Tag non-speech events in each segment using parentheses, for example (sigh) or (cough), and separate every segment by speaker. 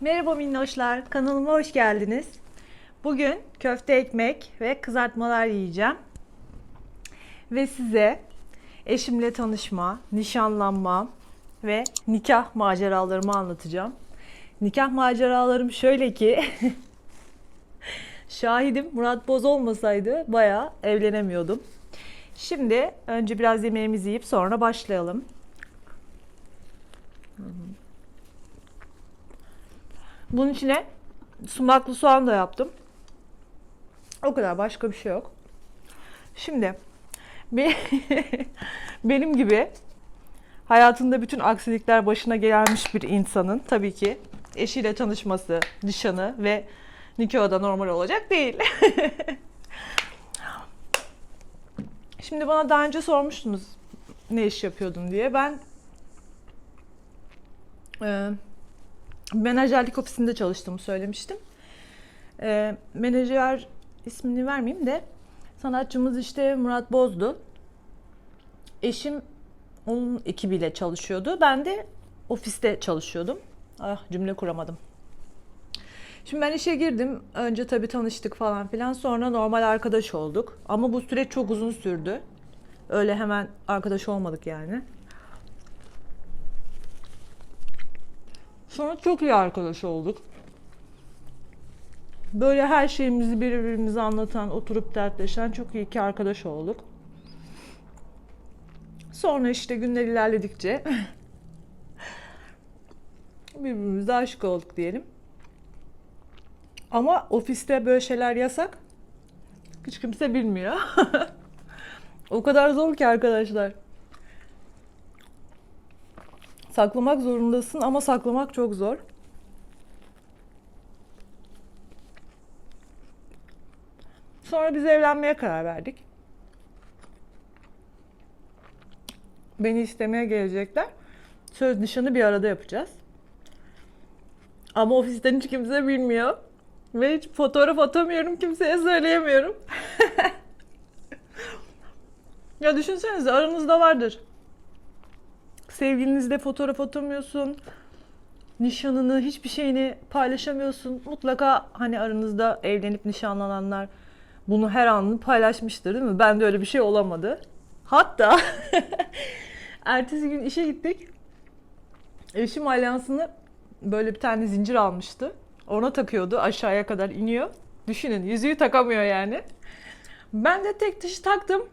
Speaker 1: Merhaba minnoşlar, kanalıma hoş geldiniz. Bugün köfte ekmek ve kızartmalar yiyeceğim. Ve size eşimle tanışma, nişanlanma ve nikah maceralarımı anlatacağım. Nikah maceralarım şöyle ki (laughs) şahidim Murat Boz olmasaydı bayağı evlenemiyordum. Şimdi önce biraz yemeğimizi yiyip sonra başlayalım. Bunun içine sumaklı soğan da yaptım. O kadar başka bir şey yok. Şimdi be- (laughs) benim gibi hayatında bütün aksilikler başına gelmiş bir insanın tabii ki eşiyle tanışması, nişanı ve nikahı normal olacak değil. (laughs) Şimdi bana daha önce sormuştunuz ne iş yapıyordum diye. Ben e, menajerlik ofisinde çalıştığımı söylemiştim. E, menajer ismini vermeyeyim de sanatçımız işte Murat Boz'du. Eşim onun ekibiyle çalışıyordu. Ben de ofiste çalışıyordum. Ah cümle kuramadım. Şimdi ben işe girdim. Önce tabii tanıştık falan filan. Sonra normal arkadaş olduk. Ama bu süreç çok uzun sürdü. Öyle hemen arkadaş olmadık yani. Sonra çok iyi arkadaş olduk. Böyle her şeyimizi birbirimize anlatan, oturup dertleşen çok iyi ki arkadaş olduk. Sonra işte günler ilerledikçe (laughs) birbirimize aşık olduk diyelim. Ama ofiste böyle şeyler yasak. Hiç kimse bilmiyor. (laughs) o kadar zor ki arkadaşlar. Saklamak zorundasın ama saklamak çok zor. Sonra biz evlenmeye karar verdik. Beni istemeye gelecekler. Söz nişanı bir arada yapacağız. Ama ofisten hiç kimse bilmiyor. Ve hiç fotoğraf atamıyorum, kimseye söyleyemiyorum. (laughs) ya düşünsenize aranızda vardır. Sevgilinizle fotoğraf atamıyorsun. Nişanını, hiçbir şeyini paylaşamıyorsun. Mutlaka hani aranızda evlenip nişanlananlar bunu her anını paylaşmıştır değil mi? Ben de öyle bir şey olamadı. Hatta (laughs) ertesi gün işe gittik. Eşim alyansını böyle bir tane zincir almıştı. Ona takıyordu aşağıya kadar iniyor. Düşünün yüzüğü takamıyor yani. Ben de tek taşı taktım.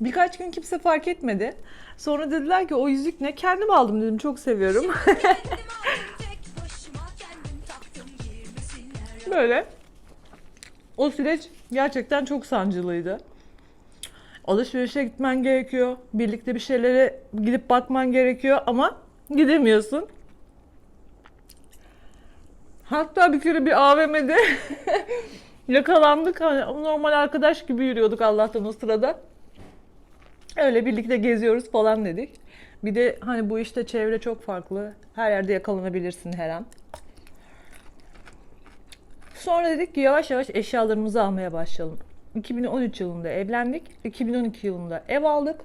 Speaker 1: Birkaç gün kimse fark etmedi. Sonra dediler ki o yüzük ne? Kendim aldım dedim çok seviyorum. (laughs) Böyle. O süreç gerçekten çok sancılıydı. Alışverişe gitmen gerekiyor. Birlikte bir şeylere gidip bakman gerekiyor ama gidemiyorsun. Hatta bir kere bir AVM'de (laughs) yakalandık. Hani normal arkadaş gibi yürüyorduk Allah'tan o sırada. Öyle birlikte geziyoruz falan dedik. Bir de hani bu işte çevre çok farklı. Her yerde yakalanabilirsin her an. Sonra dedik ki yavaş yavaş eşyalarımızı almaya başlayalım. 2013 yılında evlendik. 2012 yılında ev aldık.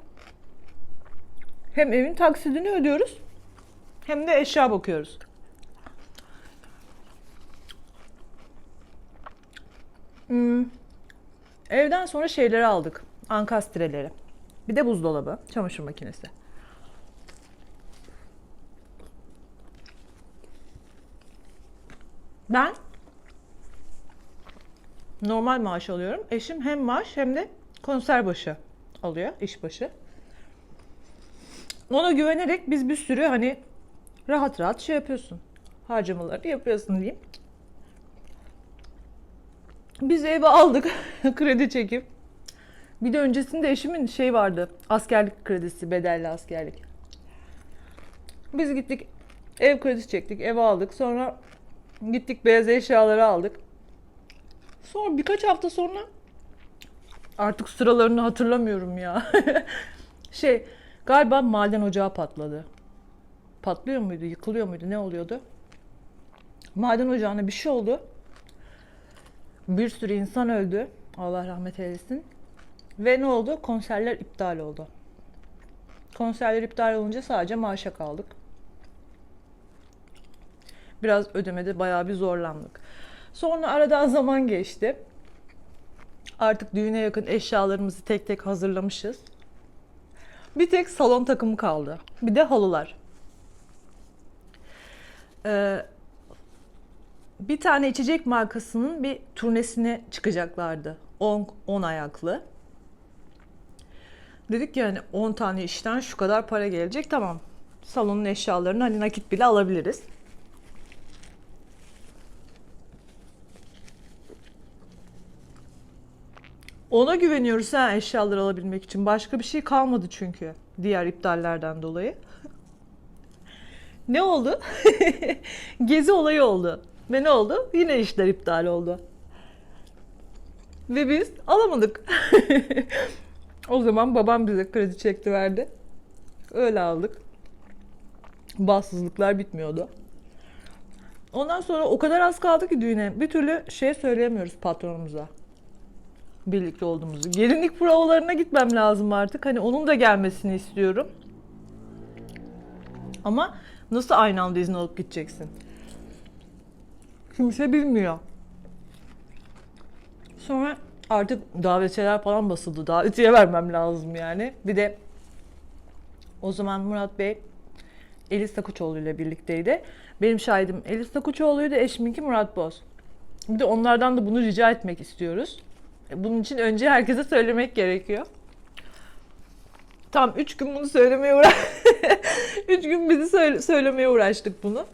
Speaker 1: Hem evin taksidini ödüyoruz hem de eşya bakıyoruz. Hmm. Evden sonra şeyleri aldık. Ankastreleri. Bir de buzdolabı, çamaşır makinesi. Ben normal maaş alıyorum. Eşim hem maaş hem de konser başı alıyor, iş başı. Ona güvenerek biz bir sürü hani rahat rahat şey yapıyorsun. Harcamaları yapıyorsun diyeyim. Biz evi aldık (laughs) kredi çekip. Bir de öncesinde eşimin şey vardı. Askerlik kredisi, bedelli askerlik. Biz gittik ev kredisi çektik, ev aldık. Sonra gittik beyaz eşyaları aldık. Sonra birkaç hafta sonra artık sıralarını hatırlamıyorum ya. (laughs) şey galiba maden ocağı patladı. Patlıyor muydu, yıkılıyor muydu, ne oluyordu? Maden ocağına bir şey oldu. Bir sürü insan öldü. Allah rahmet eylesin. Ve ne oldu? Konserler iptal oldu. Konserler iptal olunca sadece maaşa kaldık. Biraz ödemede bayağı bir zorlandık. Sonra aradan (laughs) zaman geçti. Artık düğüne yakın eşyalarımızı tek tek hazırlamışız. Bir tek salon takımı kaldı. Bir de halılar. Ee, bir tane içecek markasının bir turnesine çıkacaklardı. 10 10 ayaklı. Dedik yani 10 tane işten şu kadar para gelecek. Tamam. Salonun eşyalarını hani nakit bile alabiliriz. Ona güveniyoruz ha eşyaları alabilmek için. Başka bir şey kalmadı çünkü diğer iptallerden dolayı. ne oldu? (laughs) Gezi olayı oldu. Ve ne oldu? Yine işler iptal oldu. Ve biz alamadık. (laughs) o zaman babam bize kredi çekti verdi. Öyle aldık. Bahtsızlıklar bitmiyordu. Ondan sonra o kadar az kaldı ki düğüne. Bir türlü şey söyleyemiyoruz patronumuza. Birlikte olduğumuzu. Gelinlik provalarına gitmem lazım artık. Hani onun da gelmesini istiyorum. Ama nasıl aynı anda izin alıp gideceksin? Kimse bilmiyor. Sonra artık davetiyeler falan basıldı. Davetiye vermem lazım yani. Bir de o zaman Murat Bey Elis Sakuçoğlu ile birlikteydi. Benim şahidim Elis Sakuçoğlu'ydu, eşiminki Murat Boz. Bir de onlardan da bunu rica etmek istiyoruz. E, Bunun için önce herkese söylemek gerekiyor. Tam 3 gün bunu söylemeye uğra (laughs) 3 gün bizi söyle- söylemeye uğraştık bunu.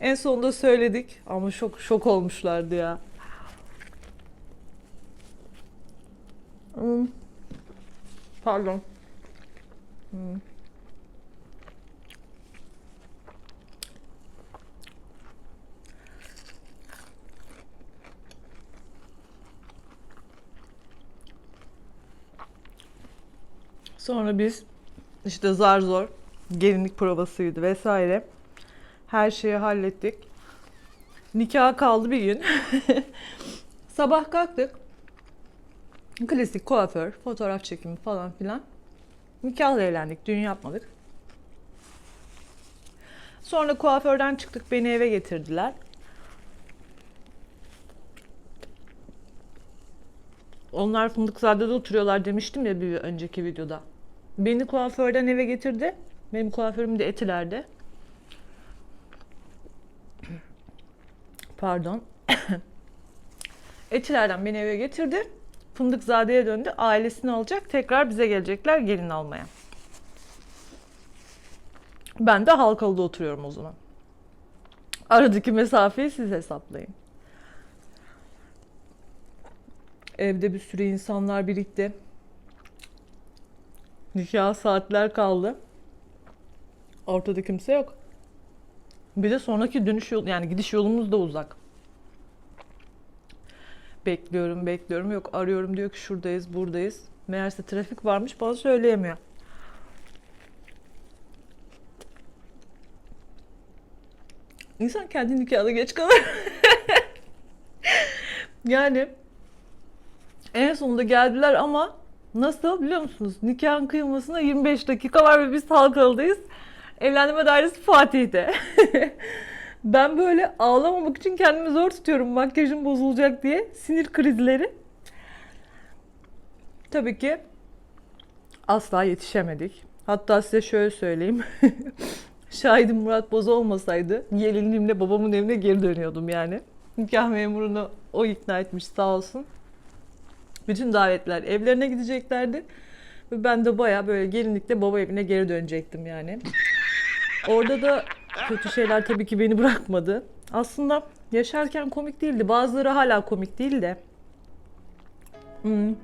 Speaker 1: En sonunda söyledik ama şok şok olmuşlardı ya. Hmm. Pardon. Hmm. Sonra biz işte zar zor gelinlik provasıydı vesaire. Her şeyi hallettik. Nikah kaldı bir gün. (laughs) Sabah kalktık. Klasik kuaför, fotoğraf çekimi falan filan. Nikahla evlendik, düğün yapmadık. Sonra kuaförden çıktık, beni eve getirdiler. Onlar Fındıkzade'de oturuyorlar demiştim ya bir önceki videoda. Beni kuaförden eve getirdi. Benim kuaförüm de Etiler'de. Pardon. (coughs) Etiler'den beni eve getirdi. Fındıkzade'ye döndü. Ailesini alacak. Tekrar bize gelecekler gelin almaya. Ben de Halkalı'da oturuyorum o zaman. Aradaki mesafeyi siz hesaplayın. Evde bir sürü insanlar birikti. Nikah saatler kaldı. Ortada kimse yok. Bir de sonraki dönüş yol yani gidiş yolumuz da uzak. Bekliyorum, bekliyorum. Yok arıyorum diyor ki şuradayız, buradayız. Meğerse trafik varmış bana söyleyemiyor. İnsan kendi nikahına geç kalır. (laughs) yani en sonunda geldiler ama nasıl biliyor musunuz? Nikahın kıyılmasına 25 dakika var ve biz Halkalı'dayız. Evlendirme dairesi Fatih'te. (laughs) ben böyle ağlamamak için kendimi zor tutuyorum makyajım bozulacak diye. Sinir krizleri. Tabii ki asla yetişemedik. Hatta size şöyle söyleyeyim. (laughs) Şahidim Murat Boz olmasaydı gelinliğimle babamın evine geri dönüyordum yani. Nikah memurunu o ikna etmiş sağ olsun. Bütün davetler evlerine gideceklerdi. Ve ben de baya böyle gelinlikle baba evine geri dönecektim yani. Orada da kötü şeyler tabii ki beni bırakmadı. Aslında yaşarken komik değildi. Bazıları hala komik değil de. Hmm.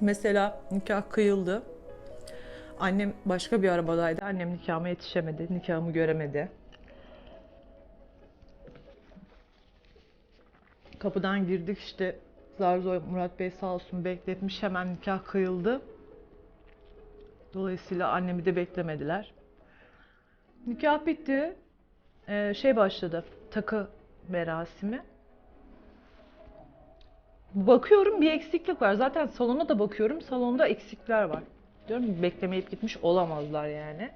Speaker 1: Mesela nikah kıyıldı. Annem başka bir arabadaydı. Annem nikahıma yetişemedi. Nikahımı göremedi. Kapıdan girdik işte zar zor Murat Bey sağ olsun bekletmiş hemen nikah kıyıldı. Dolayısıyla annemi de beklemediler. Nikah bitti. Ee, şey başladı. Takı merasimi. Bakıyorum bir eksiklik var. Zaten salona da bakıyorum. Salonda eksikler var. Diyorum beklemeyip gitmiş olamazlar yani.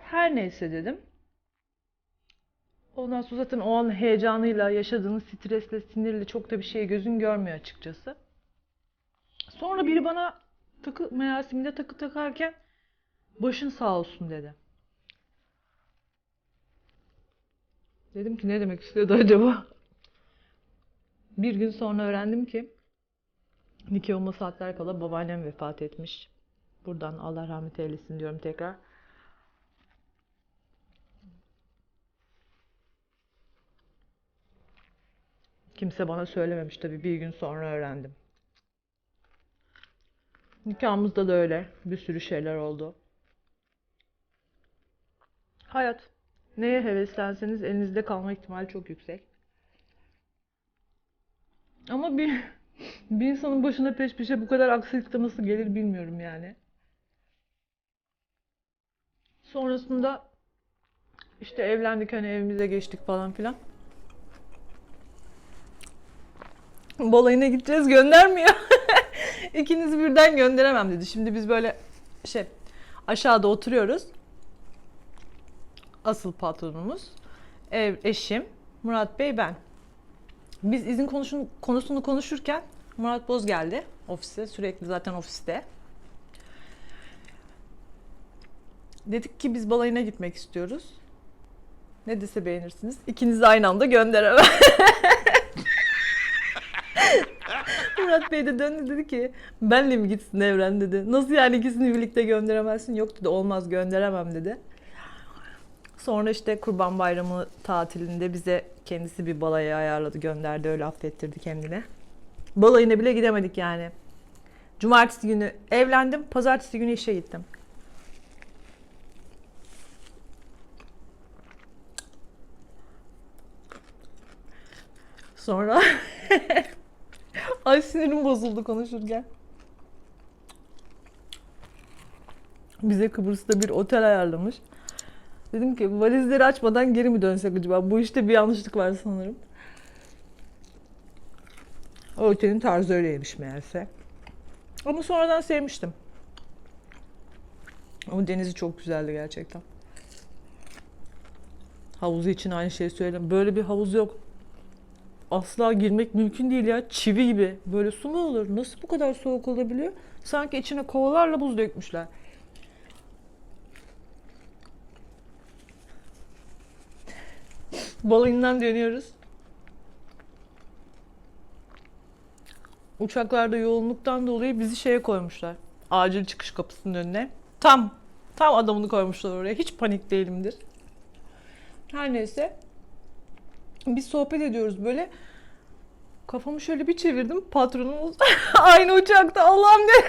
Speaker 1: Her neyse dedim. Ondan sonra zaten o an heyecanıyla, yaşadığınız stresle, sinirle çok da bir şey gözün görmüyor açıkçası. Sonra biri bana takı merasiminde takı takarken başın sağ olsun dedi. Dedim ki ne demek istedi acaba? Bir gün sonra öğrendim ki nikahıma saatler kala babaannem vefat etmiş. Buradan Allah rahmet eylesin diyorum tekrar. Kimse bana söylememiş tabii bir gün sonra öğrendim. Nikahımızda da öyle bir sürü şeyler oldu. Hayat. Neye heveslenseniz elinizde kalma ihtimali çok yüksek. Ama bir (laughs) bir insanın başına peş peşe bu kadar aksilikte nasıl gelir bilmiyorum yani. Sonrasında işte evlendik hani evimize geçtik falan filan. Balayına gideceğiz göndermiyor. (laughs) İkinizi birden gönderemem dedi. Şimdi biz böyle şey aşağıda oturuyoruz. Asıl patronumuz, ev eşim, Murat Bey ben. Biz izin konuşun, konusunu konuşurken Murat Boz geldi ofise. Sürekli zaten ofiste. Dedik ki biz balayına gitmek istiyoruz. Ne dese beğenirsiniz. İkinizi aynı anda gönderemem. (laughs) Murat Bey de döndü dedi ki benle mi gitsin Evren dedi. Nasıl yani ikisini birlikte gönderemezsin? Yok dedi olmaz gönderemem dedi. Sonra işte Kurban Bayramı tatilinde bize kendisi bir balayı ayarladı gönderdi öyle affettirdi kendine. Balayına bile gidemedik yani. Cumartesi günü evlendim, pazartesi günü işe gittim. Sonra (laughs) Ay sinirim bozuldu konuşurken. Bize Kıbrıs'ta bir otel ayarlamış. Dedim ki valizleri açmadan geri mi dönsek acaba? Bu işte bir yanlışlık var sanırım. O otelin tarzı öyleymiş meğerse. Ama sonradan sevmiştim. Ama denizi çok güzeldi gerçekten. Havuzu için aynı şeyi söyledim. Böyle bir havuz yok. Asla girmek mümkün değil ya. Çivi gibi. Böyle su mu olur? Nasıl bu kadar soğuk olabiliyor? Sanki içine kovalarla buz dökmüşler. Balayından dönüyoruz. Uçaklarda yoğunluktan dolayı bizi şeye koymuşlar. Acil çıkış kapısının önüne. Tam, tam adamını koymuşlar oraya. Hiç panik değilimdir. Her neyse. Biz sohbet ediyoruz böyle. Kafamı şöyle bir çevirdim. Patronumuz (laughs) aynı uçakta. Allah'ım ne?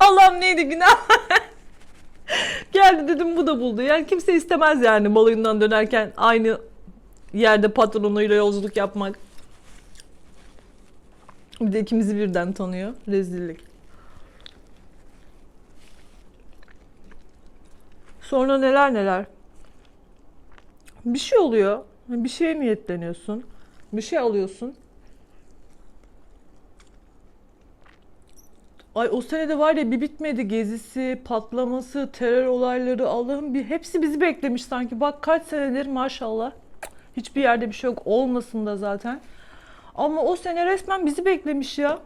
Speaker 1: (laughs) Allah'ım neydi günah? (laughs) Geldi dedim bu da buldu. Yani kimse istemez yani balayından dönerken aynı yerde patronuyla yolculuk yapmak. Bir de ikimizi birden tanıyor. Rezillik. Sonra neler neler. Bir şey oluyor. Bir şeye niyetleniyorsun. Bir şey alıyorsun. Ay o senede var ya bir bitmedi gezisi, patlaması, terör olayları Allah'ım bir hepsi bizi beklemiş sanki. Bak kaç senedir maşallah. Hiçbir yerde bir şey yok olmasın da zaten. Ama o sene resmen bizi beklemiş ya.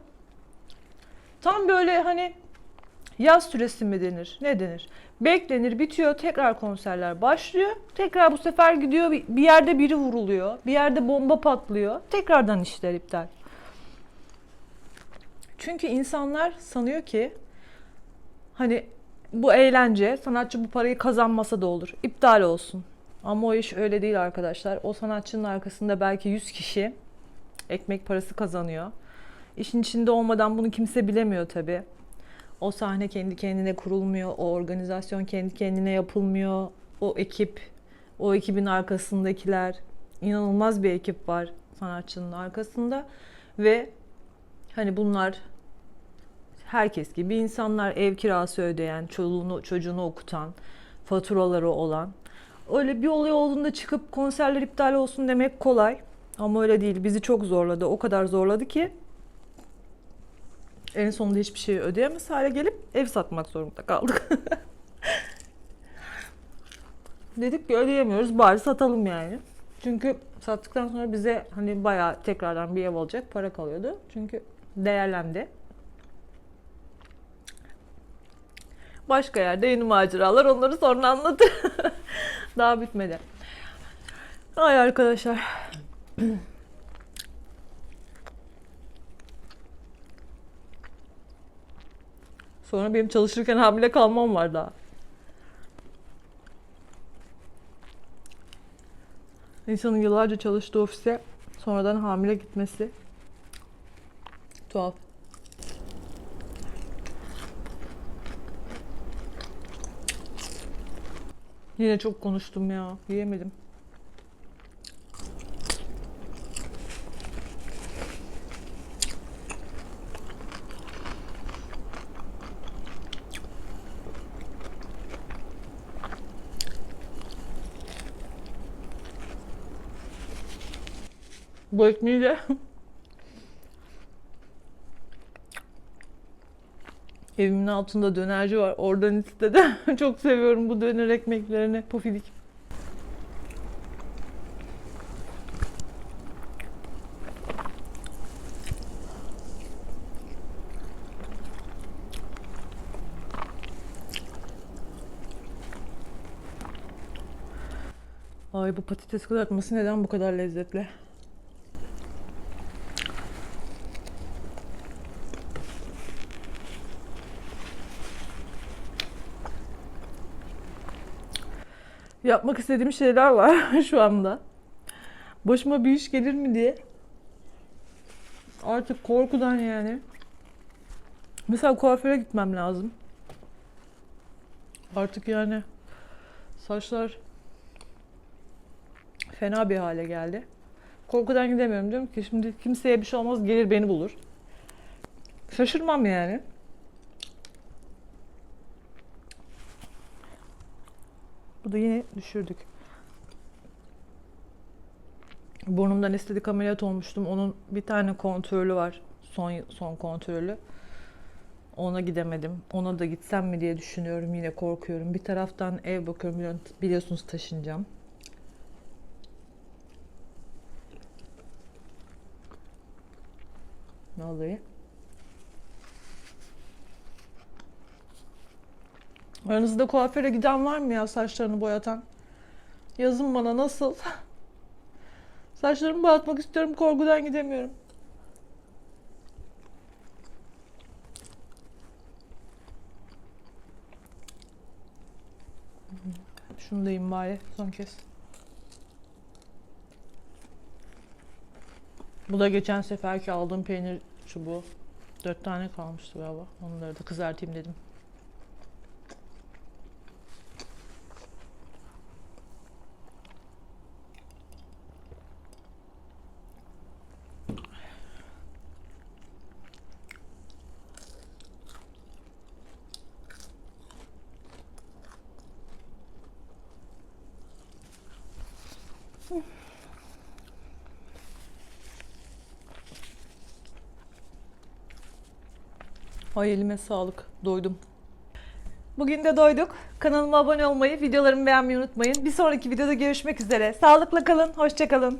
Speaker 1: Tam böyle hani yaz süresi mi denir? Ne denir? Beklenir, bitiyor, tekrar konserler başlıyor. Tekrar bu sefer gidiyor bir yerde biri vuruluyor. Bir yerde bomba patlıyor. Tekrardan işler iptal. Çünkü insanlar sanıyor ki hani bu eğlence sanatçı bu parayı kazanmasa da olur. İptal olsun. Ama o iş öyle değil arkadaşlar. O sanatçının arkasında belki 100 kişi ekmek parası kazanıyor. İşin içinde olmadan bunu kimse bilemiyor tabii. O sahne kendi kendine kurulmuyor. O organizasyon kendi kendine yapılmıyor. O ekip, o ekibin arkasındakiler. inanılmaz bir ekip var sanatçının arkasında. Ve hani bunlar herkes gibi insanlar ev kirası ödeyen, çoluğunu, çocuğunu okutan, faturaları olan. Öyle bir olay olduğunda çıkıp konserler iptal olsun demek kolay. Ama öyle değil. Bizi çok zorladı. O kadar zorladı ki en sonunda hiçbir şeyi ödeyemez hale gelip ev satmak zorunda kaldık. (laughs) Dedik ki ödeyemiyoruz bari satalım yani. Çünkü sattıktan sonra bize hani bayağı tekrardan bir ev olacak para kalıyordu. Çünkü değerlendi. Başka yerde yeni maceralar onları sonra anlatır. (laughs) Daha bitmedi. Ay arkadaşlar. Sonra benim çalışırken hamile kalmam var daha. İnsanın yıllarca çalıştığı ofise sonradan hamile gitmesi tuhaf. Yine çok konuştum ya. Yiyemedim. Bu ekmeği de (laughs) Evimin altında dönerci var. Oradan istedim. (laughs) Çok seviyorum bu döner ekmeklerini. Pofidik. Ay bu patates kızartması neden bu kadar lezzetli? Yapmak istediğim şeyler var (laughs) şu anda. Başıma bir iş gelir mi diye. Artık korkudan yani. Mesela kuaföre gitmem lazım. Artık yani saçlar fena bir hale geldi. Korkudan gidemiyorum diyorum ki şimdi kimseye bir şey olmaz gelir beni bulur. Şaşırmam yani. Bu da yine düşürdük. Burnumdan estetik ameliyat olmuştum. Onun bir tane kontrolü var. Son son kontrolü. Ona gidemedim. Ona da gitsem mi diye düşünüyorum. Yine korkuyorum. Bir taraftan ev bakıyorum. Biliyorsun- Biliyorsunuz taşınacağım. Vallahi. Aranızda kuaföre giden var mı ya saçlarını boyatan? Yazın bana nasıl? (laughs) Saçlarımı boyatmak istiyorum korkudan gidemiyorum. Şunu da yiyeyim bari son kez. Bu da geçen seferki aldığım peynir çubuğu. Dört tane kalmıştı galiba. Onları da kızartayım dedim. Ay elime sağlık. Doydum. Bugün de doyduk. Kanalıma abone olmayı, videolarımı beğenmeyi unutmayın. Bir sonraki videoda görüşmek üzere. Sağlıkla kalın, hoşça kalın.